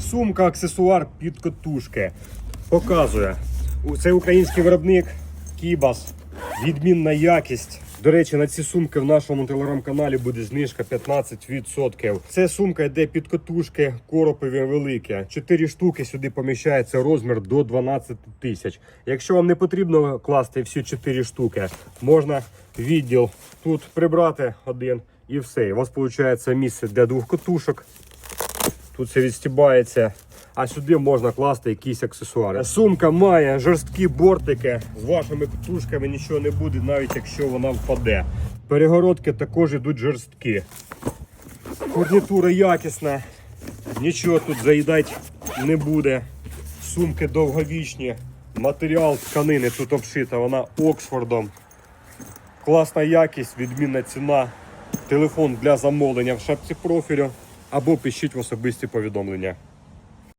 Сумка, аксесуар під котушки. Показує. Це український виробник Кібас. Відмінна якість. До речі, на ці сумки в нашому телеграм-каналі буде знижка 15%. Це сумка йде під котушки, коропові великі. Чотири штуки сюди поміщається розмір до 12 тисяч. Якщо вам не потрібно класти всі 4 штуки, можна відділ тут прибрати один і все. У вас виходить місце для двох котушок. Тут все відстібається. А сюди можна класти якісь аксесуари. Сумка має жорсткі бортики. З вашими катушками нічого не буде, навіть якщо вона впаде. Перегородки також йдуть жорсткі. Фурнітура якісна. Нічого тут заїдати не буде. Сумки довговічні. Матеріал тканини тут обшита, вона Оксфордом. Класна якість, відмінна ціна. Телефон для замовлення в шапці профілю або пишіть в особисті повідомлення.